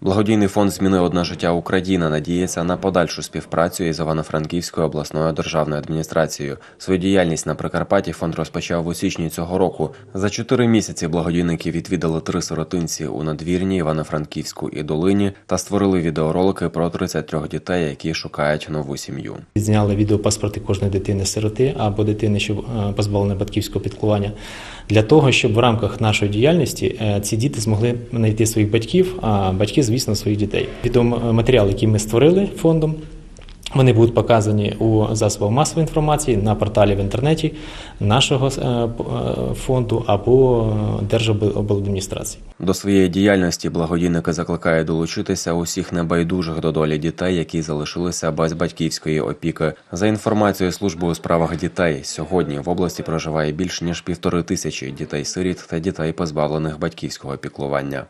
Благодійний фонд Зміни одне життя Україна надіється на подальшу співпрацю із Івано-Франківською обласною державною адміністрацією. Свою діяльність на Прикарпатті фонд розпочав у січні цього року. За чотири місяці благодійники відвідали три сиротинці у надвірні, Івано-Франківську і Долині та створили відеоролики про 33 дітей, які шукають нову сім'ю. Зняли відеопаспорти кожної дитини-сироти або дитини, що е, позбавлена батьківського піклування, для того, щоб в рамках нашої діяльності е, ці діти змогли знайти своїх батьків, а батьки, звісно, своїх дітей. Відеоматеріал, який ми створили фондом. Вони будуть показані у засобах масової інформації на порталі в інтернеті нашого е, е, фонду або е, Держоблададміністрації. До своєї діяльності благодійники закликають долучитися усіх небайдужих до долі дітей, які залишилися без батьківської опіки. За інформацією служби у справах дітей, сьогодні в області проживає більш ніж півтори тисячі дітей-сиріт та дітей, позбавлених батьківського піклування.